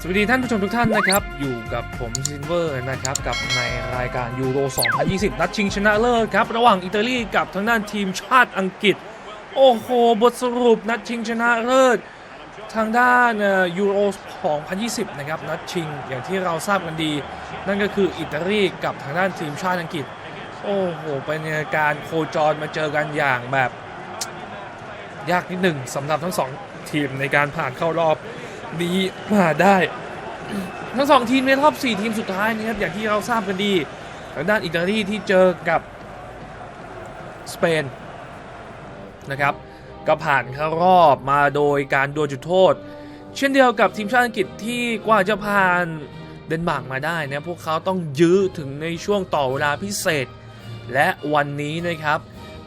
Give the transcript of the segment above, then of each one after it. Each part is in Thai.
สวัสดีท่านผู้ชมทุกท่านนะครับ อยู่กับผมซินเวอร์นะครับ กับในรายการยูโร 2020 นัดชิงชนะเลิศครับ ระหว่างอิตาลีกับทางด้านทีมชาติอังกฤษ โอ้โห บทสรุปนัดชิงชนะเลิศทางด้านยูโร 2020 นะครับ นัดชิงอย่างที่เราทราบกันดี นั่นก็คืออิตาลีกับทางด้านทีมชาติอังกฤษ โอ้โหเป็นการโคจรมาเจอกันอย่างแบบ ยากนิดหนึ่งสำหรับทั้งสองทีมในการผ่านเข้ารอบ นี้มาได้ ทั้งสองทีมในรอบ4ทีมสุดท้ายนะครับอย่างที่เราทราบกันดีทางด้านอิตาลีที่เจอกับสเปนนะครับก็ผ่านเข้ารอบมาโดยการดวลจุดโทษ เช่นเดียวกับทีมชาติอังกฤษที่กว่าจะผ่านเดนมาร์กมาได้นะพวกเขาต้องยื้อถึงในช่วงต่อเวลาพิเศษ และวันนี้นะครับ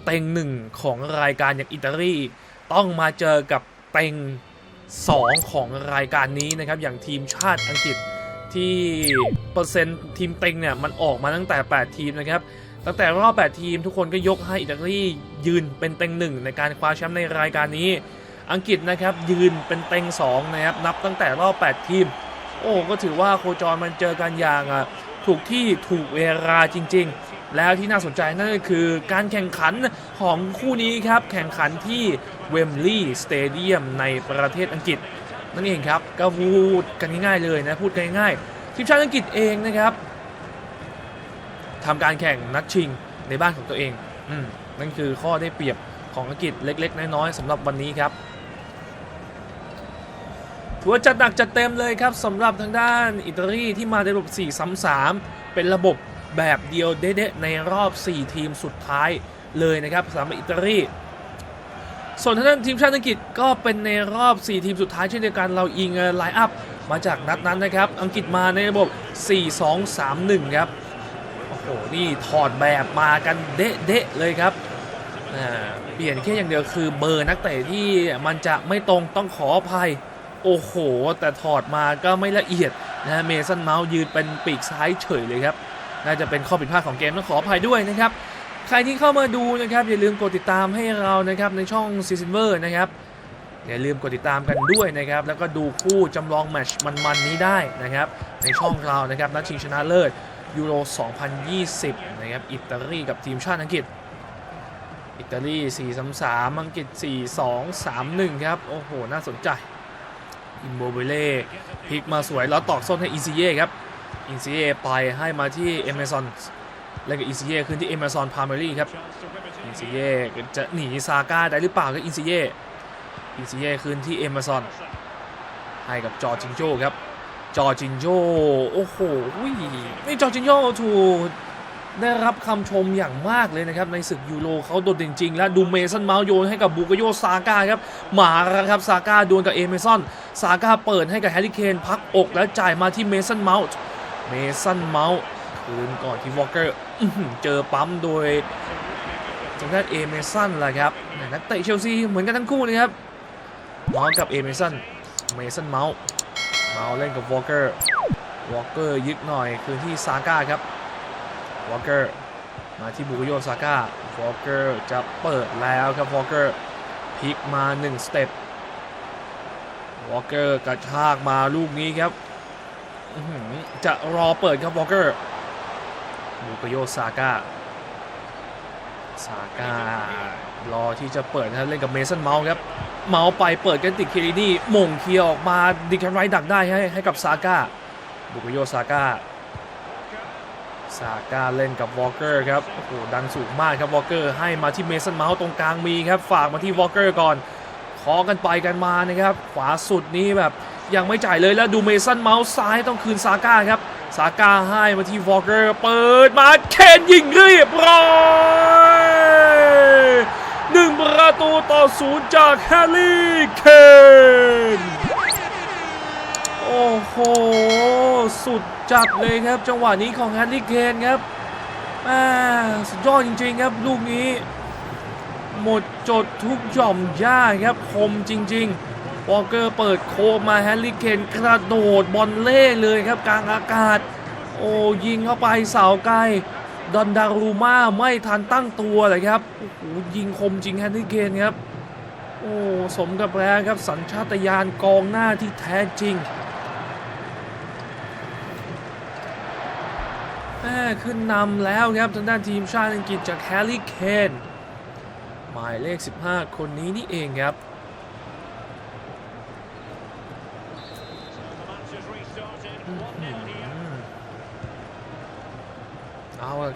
เต็งหนึ่งของรายการอย่างอิตาลีต้องมาเจอกับเต็ง 2 ของรายการนี้นะครับ อย่างทีมชาติอังกฤษที่เปอร์เซ็นต์ทีมเต็งเนี่ย มันออกมาตั้งแต่ 8 ทีมนะครับ ตั้งแต่รอบ 8 ทีมทุกคนก็ยกให้อิตาลียืนเป็นเต็งหนึ่งในการคว้าแชมป์ในรายการนี้ อังกฤษนะครับยืนเป็นเต็ง2นะครับนับตั้งแต่รอบ 8 ทีม โอ้ก็ถือว่าโคจรมันเจอกันอย่างอะถูกที่ถูกเวลาจริง ๆ แล้วที่น่าสนใจนั่นก็คือการแข่งขันของคู่นี้ครับ แข่งขันที่เวมลีย์สเตเดียมในประเทศอังกฤษ นั่นเองครับ ก็พูดกันง่ายๆเลยนะ พูดกันง่ายๆทีมชาติอังกฤษเองนะครับทำการแข่งนัดชิงในบ้านของตัวเองอนั่นคือข้อได้เปรียบของอังกฤษเล็ก ๆ น้อยๆสำหรับวันนี้ครับถือว่าจัดหนักจัดเต็มเลยครับสำหรับทางด้านอิตาลีที่มาในระบบ 4-3-3 เป็นระบบ แบบเดียวเด๊ะๆในรอบ 4 ทีมสุดท้ายเลยนะครับสำหรับอิตาลีส่วนทางด้านทีมชาติอังกฤษก็เป็นในรอบ 4 ทีมสุดท้ายเช่นเดียวกันเราอิงไลน์อัพมาจากนัดนั้นนะครับ อังกฤษมาในระบบ 4-2-3-1 ครับ โอ้โห นี่ถอดแบบมากันเดะๆเลยครับ เปลี่ยนแค่อย่างเดียวคือเบอร์นักเตะที่มันจะไม่ตรงต้องขออภัย โอ้โห แต่ถอดมาก็ไม่ละเอียดนะเมสันเมาส์ยืนเป็นปีกซ้ายเฉยเลยครับ น่าจะเป็นข้อผิดพลาดของเกมต้องขออภัยด้วยนะครับ ใครที่เข้ามาดูนะครับอย่าลืมกดติดตามให้เรานะครับในช่องซีซินเวอร์นะครับอย่าลืมกดติดตามกันด้วยนะครับ แล้วก็ดูคู่จำลองแมชมันๆนี้ได้นะครับ ในช่องเรานะครับนัดชิงชนะเลิศยูโร 2020 นะครับ อิตาลีกับทีมชาติอังกฤษ อิตาลี4-3-3 อังกฤษ 4-2-3-1 ครับ โอ้โห น่าสนใจ อินโบเบเล่พลิกมาสวยแล้วตอกส้นให้อินซิเย่ครับ อินซิเย่ไปให้มาที่เอเมซอนแล้วก็อินซิเย่ขึ้นที่เอเมซอนพาร์เมอรี่ครับอินซิเย่จะหนีซาก้าได้หรือเปล่าครับอินซิเย่อินซิเย่ขึ้นที่เอเมซอนให้กับจอร์จินโจครับจอร์จินโจโอ้โหนี่จอร์จินโจถูกได้รับคำชมอย่างมากเลยนะครับ ในศึกยูโรเขาโดดเด่นจริง และดูเมสันเมาส์โยนให้กับบุกโยซาก้าครับหมาแล้วครับซาก้าดวลกับเอเมซอนซาก้าเปิดให้กับแฮร์รี่เคนพักอกแล้วจ่ายมาที่เมสันเมาส์ เมสันเมาส์คืนก่อนที่วอลเกอร์เจอปั๊มโดยทางด้านเอเมสันแหละครับนักเตะเชลซีเหมือนกันทั้งคู่นะครับเมาส์กับเอเมสันเมสันเมาส์เมาส์เล่นกับวอลเกอร์วอลเกอร์ยึดหน่อยคืนที่ซาก้าครับวอลเกอร์มาที่บุกโยซาก้าวอลเกอร์จะเปิดแล้วครับวอลเกอร์พลิกมา1สเต็ปวอลเกอร์กระชากมาลูกนี้ครับ จะรอเปิดครับวอลเกอร์มูกโยซาก้าซาก้ารอที่จะเปิดนะเล่นกับเมสันเมาส์ครับ เมาส์ไปเปิดกันติดเคลินี่มงเคียออกมาดิคันไรดักได้ให้ให้กับซาก้าบุกโยซาก้าซาก้าเล่นกับวอลเกอร์ครับโอ้โหดันสูงมากครับวอลเกอร์ให้มาที่เมสันเมาส์ตรงกลางมีครับ ฝากมาที่วอลเกอร์ก่อนขอกันไปกันมานะครับ ขวาสุดนี้แบบ ยังไม่จ่ายเลยแล้วดูเมสันเมาส์ซ้ายต้องคืนซาก้าครับ ซาก้าให้มาที่วอลเกอร์เปิดมาเคนยิงเรียบร้อยหนึ่งประตูต่อศูนย์จากแฮร์รี่เคนโอ้โห สุดจัดเลยครับ จังหวะนี้ของแฮร์รี่เคนครับแม่สุดยอดจริงๆครับ ลูกนี้ หมดจดทุกหย่อมย่าครับคมจริง ๆ วอลเกอร์เปิดโคมาแฮร์รี่เคนกระโดดบอลเล่เลยครับกลางอากาศ โอ้ยิงเข้าไปเสาไกลดอนดารูมาไม่ทันตั้งตัวเลยครับโอ้โหยิงคมจริงแฮร์รี่เคนครับ โอ้สมกับแรงครับสัญชาตญาณกองหน้าที่แท้จริงแม่ขึ้นนำแล้วครับทางด้านทีมชาติอังกฤษจากแฮร์รี่เคนหมายเลข 15 คนนี้นี่เองครับ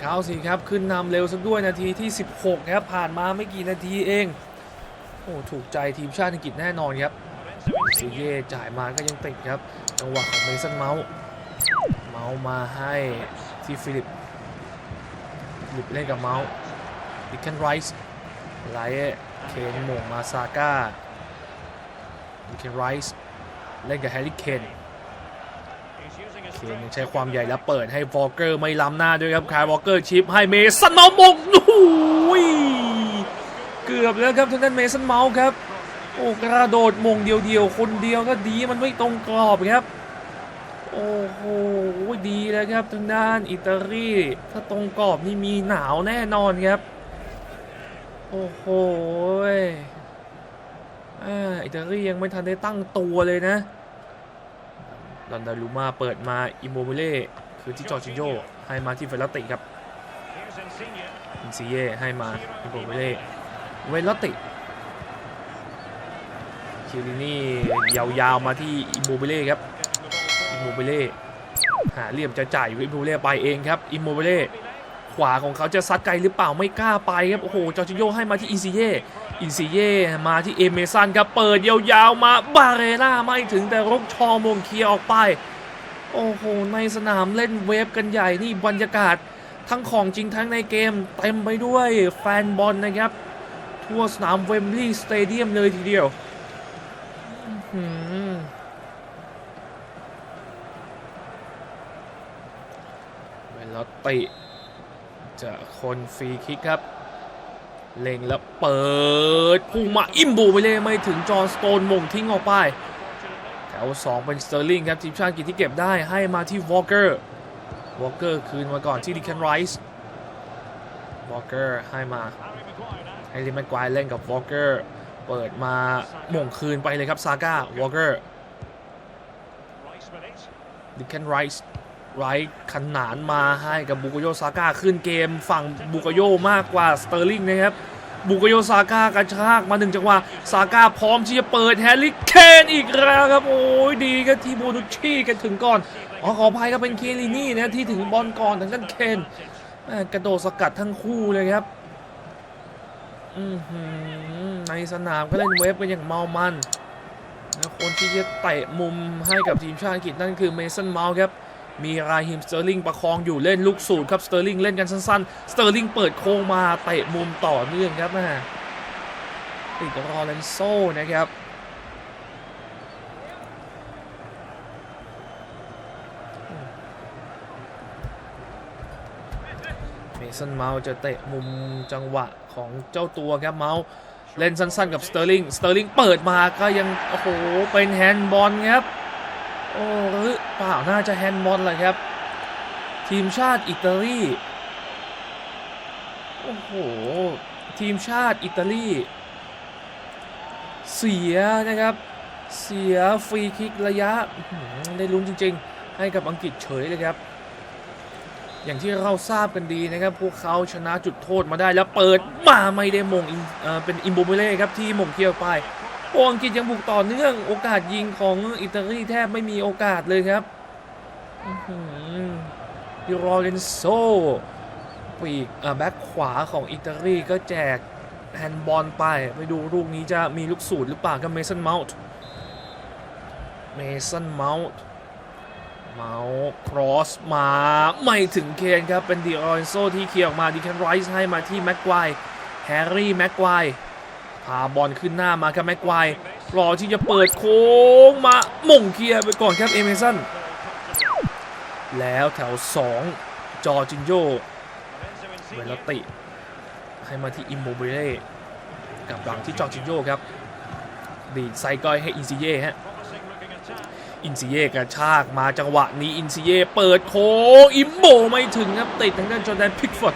เขาสิครับ ขึ้นนำเร็วสักด้วยนาทีที่ 16 ครับ ผ่านมาไม่กี่นาทีเอง โอ้ถูกใจทีมชาติอังกฤษแน่นอนครับซีเย่จ่ายมาก็ยังติดครับ จังหวะของเมสันเมาส์เมาส์มาให้ที่ฟิลิปฟิลิปเล่นกับเมาส์ดิคเคนไรส์ไลท์เคนหม่งมาซาก้าดิคเคนไรส์เล่นกับแฮร์รี่เคน ใช้ความใหญ่แล้วเปิดให้วอลเกอร์ไม่ล้ำหน้าด้วยครับคายวอลเกอร์ชิปให้เมสันเมาส์มงโอ้ยเกือบแล้วครับทางด้านเมสันเมาส์ครับโอ้กระโดดมงเดียวๆคนเดียวก็ดีมันไม่ตรงกรอบครับโอ้โหดีเลยครับทางด้านอิตาลีถ้าตรงกรอบนี่มีหนาวแน่นอนครับโอ้โหออิตาลียังไม่ทันได้ตั้งตัวเลยนะ ดอนดาลูมาเปิดมาอิโมบิเล่คือที่จอร์จิโยให้มาที่เวลติครับอินซีเย่ให้มาอิโมบิเล่เวลติคิรินี่ยาวๆมาที่อิโมบิเล่ครับอิโมบิเล่หาเหลี่ยมจะจ่ายอิโมบิเล่ไปเองครับอิโมบิเล่ขวาของเขาจะซัดไกลหรือเปล่าไม่กล้าไปครับโอ้โหจอร์จิโยให้มาที่อินซีเย่ อินซีเย่มาที่เอเมซันครับเปิดยาวๆมาบาเรล่าไม่ถึงแต่รกชอมงเคียออกไป โอ้โห ในสนามเล่นเวฟกันใหญ่นี่บรรยากาศทั้งของจริงทั้งในเกมเต็มไปด้วยแฟนบอลนะครับ ทั่วสนามเวมบลีย์สเตเดียมเลยทีเดียวอื้อหือเวลาติจะคนฟรีคิกครับ เล็งแล้วเปิดพุ่งมาอิมบูไปเลยไม่ถึงจอห์สโตนมงทิ้งออกไป แถว 2 เป็นสเตอร์ลิงครับทีมชาติกฤษที่เก็บได้ให้มาที่วอลเกอร์วอลเกอร์คืนมาก่อนที่ดิแคนไรส์วอลเกอร์ให้มาให้ลิแมกควายเล่นกับวอลเกอร์เปิดมาหม่งคืนไปเลยครับซาก้าวอลเกอร์ดิแคนไรส์ ไรขนานมาให้กับบุกโยซาก้าขึ้นเกมฝั่งบุกโยมากกว่าสเตอร์ลิงนะครับบุกโยซาก้ากระชากมาหนึ่งจังหวะซาก้าพร้อมที่จะเปิดแฮร์รี่เคนอีกแล้วครับโอ้ยดีครับที่โบนุชชี่กันถึงก่อนอ๋อขออภัยครับเป็นเคลินี่นะที่ถึงบอลก่อนทางด้านเคนกระโดดสกัดทั้งคู่เลยครับในสนามก็เล่นเวฟกันอย่างเมามันคนที่จะเตะมุมให้กับทีมชาติอังกฤษนั่นคือเมสันเมาส์ครับ มีราฮิมสเตอร์ลิงประคองอยู่เล่นลูกสูตรครับสเตอร์ลิงเล่นกันสั้นๆ สเตอร์ลิงเปิดโค้งมาเตะมุมต่อเนื่องครับแม่ติดรอเลนโซนะครับเมสันเมาส์จะเตะมุมจังหวะของเจ้าตัวครับเมาส์เล่นสั้นๆกับสเตอร์ลิงสเตอร์ลิงเปิดมาก็ยัง โอ้โห เป็นแฮนด์บอลครับ โอ้ เปล่าน่าจะแฮนด์บอลแหละครับ ทีมชาติอิตาลีโอ้โห ทีมชาติอิตาลีเสียนะครับ เสียฟรีคิกระยะได้ลุ้นจริง ๆ ให้กับอังกฤษเฉยเลยครับ อย่างที่เราทราบกันดีนะครับ พวกเขาชนะจุดโทษมาได้แล้วเปิดมาไม่ได้มงอินเอ่อเป็นอิมโบเบเล่ครับที่มงเที่ยวไป โอ้อังกฤษยังบุกต่อเนื่อง โอกาสยิงของอิตาลีแทบไม่มีโอกาสเลยครับดิโรเลนโซปีกอ่าแบ็คขวาของอิตาลีก็แจกแฮนด์บอลไป ไปดูลูกนี้จะมีลูกสูตรหรือเปล่ากับเมสันเมาส์เมสันเมาส์เมาส์ครอสมาไม่ถึงเคนครับ เป็นดิโรเลนโซที่เคลียร์ออกมาดิแคนไรส์ให้มาที่แม็กควายแฮร์รี่แม็กควาย พาบอลขึ้นหน้ามาครับแม็กควรอที่จะเปิดโค้งมาม่งเคลียร์ไปก่อนครับเอเมสันแล้วแถว 2 จอจินโยเวลติ ให้มาที่อิมโมบิเล่กับหลังที่จอจินโยครับ ดีดไซก้อยให้อินซิเย่ฮะอินซิเย่กระชากมาจังหวะนี้อินซิเย่เปิดโค้งอิมโบไม่ถึงครับติดทางด้านจอแดนพิกฟอร์ด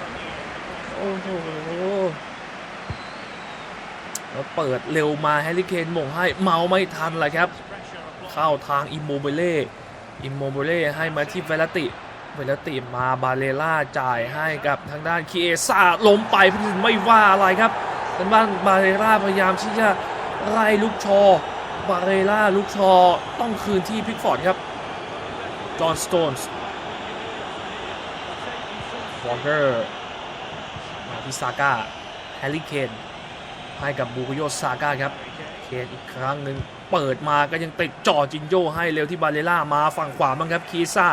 โอ้โห แล้วเปิดเร็วมาแฮร์รี่เคนมงให้เมาไม่ทันเลยครับ เข้าทางอิมโมเบเล่อิมโมเบเล่ให้มาที่เวลติเวลติมาบาเลล่าจ่ายให้กับทางด้านคีเอซ่าล้มไปพี่ถึงไม่ว่าอะไรครับทางด้านบาเลล่าพยายามที่จะไล่ลูกชอบาเลล่าลูกชอต้องคืนที่พิกฟอร์ดครับจอห์นสโตนส์วอลเกอร์มาที่ซาก้าแฮร์รี่เคน ให้กับบูโกโยซาก้าครับเคนอีกครั้งหนึ่งเปิดมาก็ยังติดจ่อจินโยให้เร็วที่บาเลล่ามาฝั่งขวาบ้างครับคีซ่า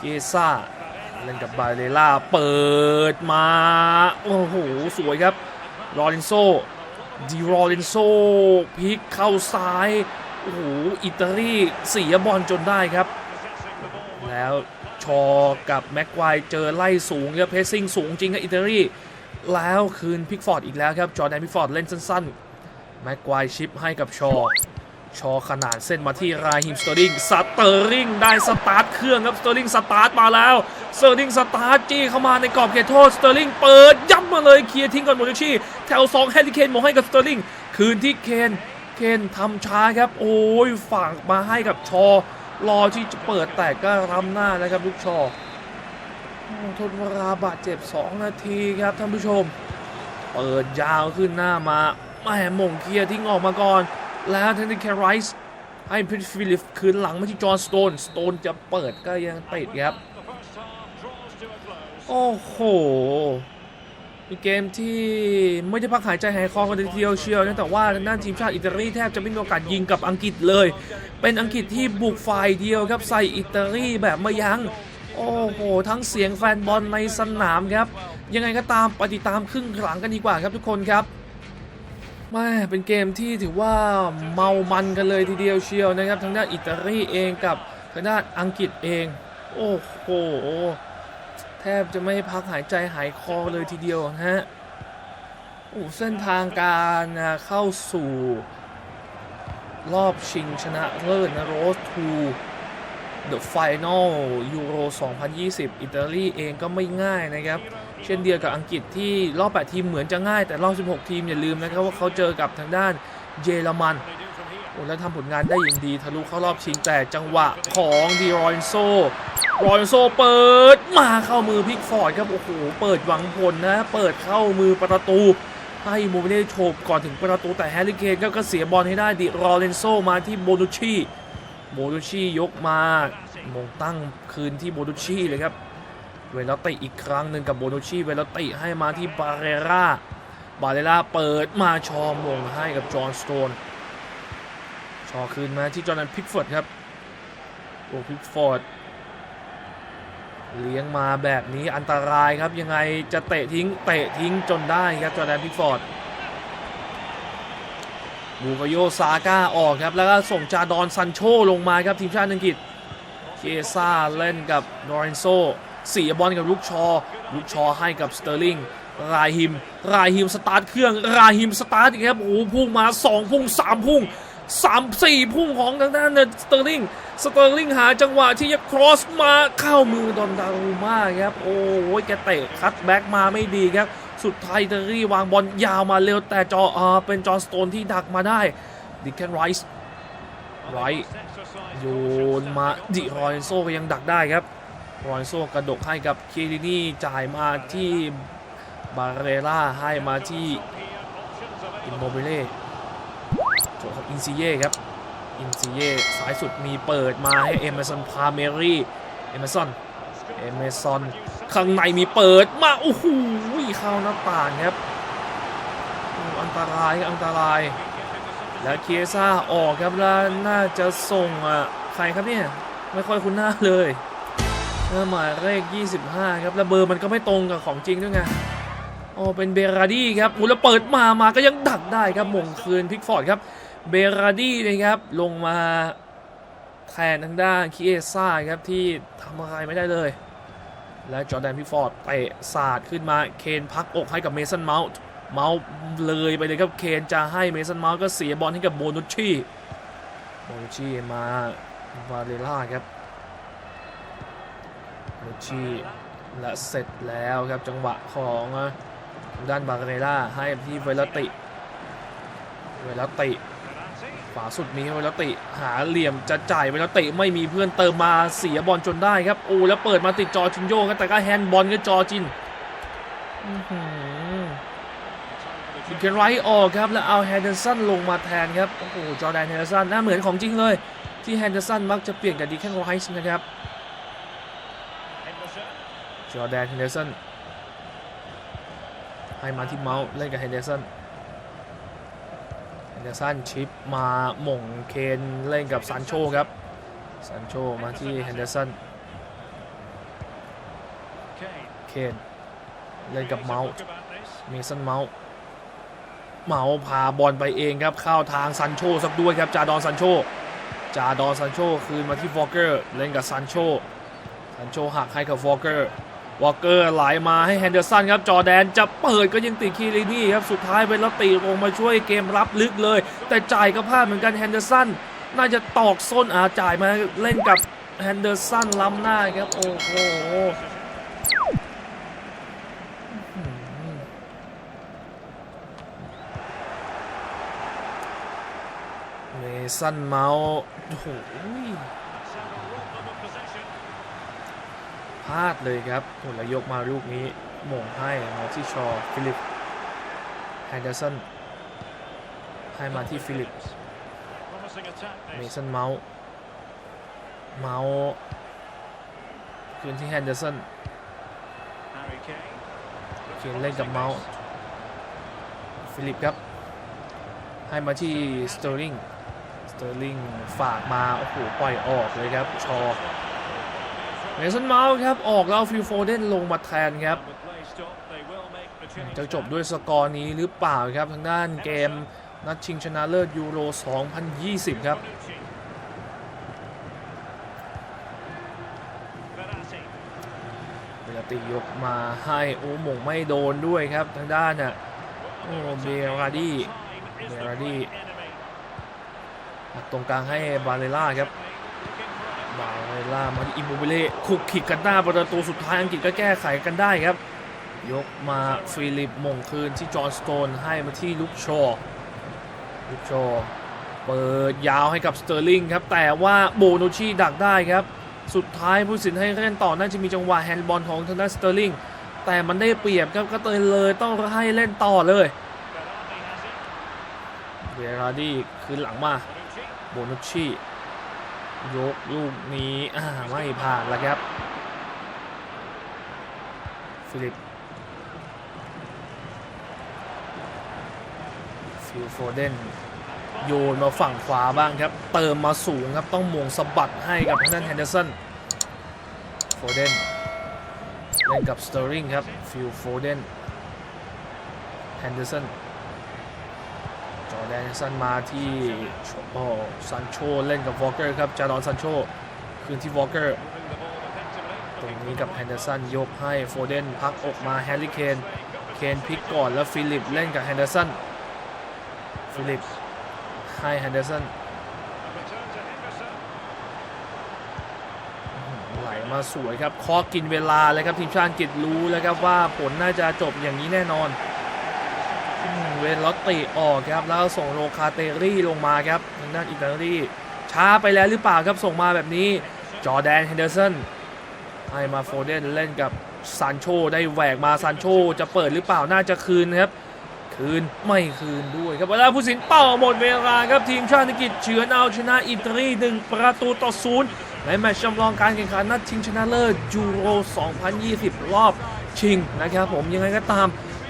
คีซ่าเล่นกับบาเลล่าเปิดมาโอ้โหสวยครับลอเรนโซดิโรเรนโซพลิกเข้าซ้ายโอ้โหอิตาลีเสียบอลจนได้ครับ แล้วชอกับแม็กไกวร์เจอไล่สูงครับเพสซิ่งสูงจริงครับอิตาลี แล้วคืนพิกฟอร์ดอีกแล้วครับ จอแดนพิกฟอร์ดเล่นสั้นๆ แม็กไกวร์ชิปให้กับชอ ชอขนาดเส้นมาที่ราฮิมสเตอร์ลิงสเตอร์ลิงได้สตาร์ทเครื่องครับสเตอร์ลิงสตาร์ทมาแล้วสเตอร์ลิงสตาร์ทจี้เข้ามาในกรอบเขตโทษสเตอร์ลิงเปิดยับมาเลยเคลียร์ทิ้งก่อนโมเดชีแถว2แฮร์รี่เคนมองให้กับสเตอร์ลิงคืนที่เคนเคนทำช้าครับ โอ้ยฝากมาให้กับชอรอที่จะเปิดแต่ก็รำหน้านะครับลูกชอ ทนเวลาบาดเจ็บ 2 นาทีครับท่านผู้ชม เปิดยาวขึ้นหน้ามาแหม่มงเคียทิ้งออกมาก่อน แล้วเทนนิสแคไรส์ให้พิทฟิลิปคืนหลังมาที่จอห์นสโตน สโตนจะเปิดก็ยังติดครับ โอ้โหเป็นเกมที่ไม่ได้พักหายใจหายคอกันทีเดียวเชียวนะแต่ว่าทางด้านทีมชาติอิตาลีแทบจะไม่มีโอกาสยิงกับอังกฤษเลย เป็นอังกฤษที่บุกฝ่ายเดียวครับใส่อิตาลีแบบไม่ยัง้ง โอ้โห ทั้งเสียงแฟนบอลในสนามครับ ยังไงก็ตามไปฏิดตามครึ่งหลังกันดีกว่าครับทุกคนครับแม่เป็นเกมที่ถือว่าเมามันกันเลยทีเดียวเชียวนะครับทางด้านอิตาลีเองกับทางด้านอังกฤษเอง โอ้โหแทบจะไม่พักหายใจหายคอเลยทีเดียวนะฮะโอ้เส้นทางการอะเข้าสู่ รอบชิงชนะเลิศนะโรสทู The Final Euro 2020 อิตาลีเองก็ไม่ง่ายนะครับ เช่นเดียวกับอังกฤษที่รอบ 8 ทีมเหมือนจะง่ายแต่รอบ 16 ทีมอย่าลืมนะครับว่าเขาเจอกับทางด้านเยอรมันโอ้แล้วทำผลงานได้อย่างดีทะลุเข้ารอบชิงแต่จังหวะของดีรอยโซรอยโซเปิดมาเข้ามือพิกฟอร์ดครับ โอ้โห เปิดหวังผลนะ เปิดเข้ามือประตูให้โมเน่โฉบก่อนถึงประตูแต่แฮร์รี่เคนก็เสียบอลให้ได้ดิรอเรนโซมาที่โบนุชชี โบดูชียกมามงตั้งคืนที่โบดูชีเลยครับ เวลาติอีกครั้งหนึ่งกับโบดูชีเวลาติให้มาที่บาเรราบาเรราเปิดมาชอมงให้กับจอห์นสโตน ชอคืนมาที่จอร์แดนพิกฟอร์ดครับโอ้พิกฟอร์ดเลี้ยงมาแบบนี้อันตรายครับยังไงจะเตะทิ้งเตะทิ้งจนได้ครับจอร์แดนพิกฟอร์ด บูกาโยซาก้าออกครับ แล้วก็ส่งจาดอนซันโชลงมาครับทีมชาติอังกฤษ เคซ่าเล่นกับลอเรนโซสียบอลกับลูกชอ ลูกชอให้กับสเตอร์ลิง ราฮิม ราฮิมสตาร์ทเครื่อง ราฮิมสตาร์ทอีกครับ โอ้พุ่งมา 2 พุ่ง 3 พุ่ง 3 4 พุ่งของทางด้านสเตอร์ลิง สเตอร์ลิงหาจังหวะที่จะครอสมาเข้ามือดอนดารูมาครับ โอ้ยแกเตะคัตแบ็กมาไม่ดีครับ สุดท้ายอิตาลีวางบอลยาวมาเร็วแต่จอเออเป็นจอสโตนที่ดักมาได้ดิแคนไรส์ไรโยนมาดิรอยโซก็ยังดักได้ครับรอยโซกระดกให้กับเคดินี่จ่ายมาที่บาเรล่าให้มาที่อินโมบิเล่โจครับอินซิเย่ครับอินซิเย่สายสุดมีเปิดมาให้เอเมสันพาเมรี่เอเมซอนเอเมซอน ข้างในมีเปิดมาโอ้โหเข้าหน้าต่างครับอันตรายอันตราย แล้วเคียซ่าออกครับแล้วน่าจะส่งอะใครครับเนี่ยไม่ค่อยคุ้นหน้าเลยเออหมายเลข 25 ครับแล้วเบอร์มันก็ไม่ตรงกับของจริงด้วยไงโอ้เป็นเบราดี้ครับโอ้แล้วเปิดมามาก็ยังดักได้ครับมงคืนพิกฟอร์ดครับเบราดี้นะครับลงมาแทนทางด้านเคียซ่าครับที่ทำอะไรไม่ได้เลย และจอร์แดนพิฟอร์ดเตะสาดขึ้นมาเคนพักอกให้กับเมสันเมาส์เมาส์เลยไปเลยครับเคนจะให้เมสันเมาส์ก็เสียบอลให้กับโบนุชชีโบนุชชีมาวาเลล่าครับโบนุชชีและเสร็จแล้วครับจังหวะของด้านบาเรล่าให้ที่เวลติ เวลติ ขวาสุดมีเวลติหาเหลี่ยมจะจ่ายเวลติไม่มีเพื่อนเติมมาเสียบอลจนได้ครับโอ้แล้วเปิดมาติดจอจินโยครับแต่ก็แฮนด์บอลก็จอจินอื้อหือดิเคนไรออกครับแล้วเอาแฮนเดอร์สันลงมาแทนครับโอ้โหจอแดนแฮนเดอร์สันหน้าเหมือนของจริงเลย ที่แฮนเดอร์สันมักจะเปลี่ยนกับดิเคนไรท์นะครับจอแดนแฮนเดอร์สันให้มาที่เมาส์เล่นกับแฮนเดอร์สัน เดอร์สันชิปมาหม่งเคนเล่นกับซันโชครับซันโชมาที่แฮนเดอร์สันเคนเล่นกับเมาส์เมสันเมาส์เมาส์พาบอลไปเองครับเข้าทางซันโชสักด้วยครับจาดอนซันโชจาดอนซันโชคืนมาที่ฟอเกอร์เล่นกับซันโชซันโชหักให้กับฟอเกอร์ วอลเกอร์ไหลมาให้แฮนเดอร์สันครับจอแดนจะเปิดก็ยังติดคีรีนี่ครับ สุดท้ายเป็นลตีลงมาช่วยเกมรับลึกเลย แต่จ่ายก็พลาดเหมือนกันแฮนเดอร์สันน่าจะตอกส้นอาจ่ายมาเล่นกับแฮนเดอร์สันล้ำหน้าครับ โอ้โหเมสันเมาส์โอ้โห พลาดเลยครับโอ้แล้วยกมาลูกนี้หม่งให้มาที่ชอฟิลิปแฮนเดอร์สันให้มาที่ฟิลิปเมสันเมาส์เมาส์คืนที่แฮนเดอร์สันเขียนเล่นกับเมาส์ฟิลิปครับ ให้มาที่สเตอร์ลิงสเตอร์ลิงฝากมา โอ้โห ปล่อยออกเลยครับ ชอ เมสันเมาส์ครับ ออกแล้วฟิลโฟเดนลงมาแทนครับ จะจบด้วยสกอร์นี้หรือเปล่าครับ ทางด้านเกม นัดชิงชนะเลิศยูโร 2020 ครับเวลาตียกมาให้โอ้หมงไม่โดนด้วยครับ ทางด้านน่ะโอ้เบราดี้เบราดี้ตรงกลางให้บาเลล่าครับ ลล่ามาอิมโมบิเล่คุกขิกกันหน้าประตูสุดท้ายอังกฤษก็แก้ไขกันได้ครับ ยกมาฟิลิปมงคืนที่จอห์นสโตนให้มาที่ลุกชอว์ลุกชอว์เปิดยาวให้กับสเตอร์ลิงครับ แต่ว่าโบโนชีดักได้ครับ สุดท้ายผู้สินให้เล่นต่อน่าจะมีจังหวะแฮนด์บอลของทางด้านสเตอร์ลิงแต่มันได้เปรียบครับก็เลยเลยต้องให้เล่นต่อเลยเบราดี้คืนหลังมาโบนุชี ยกลูกนี้อ่าไม่ผ่านแล้วครับฟิลิปฟิลโฟเดนโยนมาฝั่งขวาบ้างครับ เติมมาสูงครับต้องมงสะบัดให้กับทางด้านแฮนเดอร์สันโฟเดนเล่นกับสเตอร์ลิงครับฟิลโฟเดนแฮนเดอร์สัน แดนแฮนเดอร์สันมาที่โอ้ซันโชเล่นกับวอลเกอร์ครับจาดอนซันโชคืนที่วอลเกอร์ตรงนี้กับแฮนเดอร์สันยกให้โฟเดนพักออกมาแฮร์รี่เคนเคนพลิกก่อนแล้วฟิลิปเล่นกับแฮนเดอร์สันฟิลิปให้แฮนเดอร์สันไหลมาสวยครับเคอกินเวลาเลยครับทีมชาติอังกฤษรู้แล้วครับว่าผลน่าจะจบอย่างนี้แน่นอน เวนลอตติออกครับแล้วส่งโลคาเตรี่ลงมาครับทางด้านอิตาลีช้าไปแล้วหรือเปล่าครับส่งมาแบบนี้จอแดนเฮนเดอร์สันให้มาโฟเดนเล่นกับซานโชได้แหวกมาซานโชจะเปิดหรือเปล่าน่าจะคืนครับ คืนไม่คืนด้วยครับเวลาผู้สินเป้าหมดเวลาครับทีมชาติอังกฤษเฉือนเอาชนะอิตาลีหนึ่งประตูต่อศูนย์ในแมตช์จำลองการแข่งขันนัดชิงชนะเลิศยูโร 2020 รอบชิงนะครับผมยังไงก็ตาม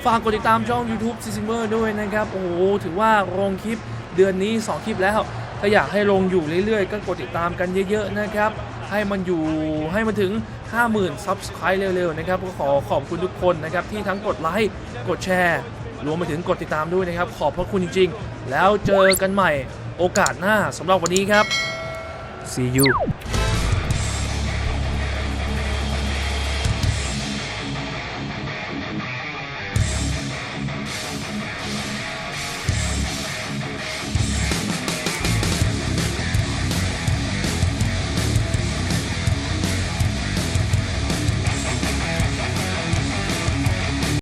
ฝากกดติดตามช่อง YouTube ซิซิเมอร์ด้วยนะครับ โอ้โห ถือว่าลงคลิปเดือนนี้ 2 คลิปแล้ว ถ้าอยากให้ลงอยู่เรื่อยๆ ก็กดติดตามกันเยอะๆนะครับ ให้มันอยู่ให้มันถึง 50,000 Subscribe เร็วๆ นะครับ ก็ขอขอบคุณทุกคนนะครับ ที่ทั้งกดไลค์กดแชร์รวมไปถึงกดติดตามด้วยนะครับ ขอบพระคุณจริงๆ แล้วเจอกันใหม่โอกาสหน้าสำหรับวันนี้ครับ see you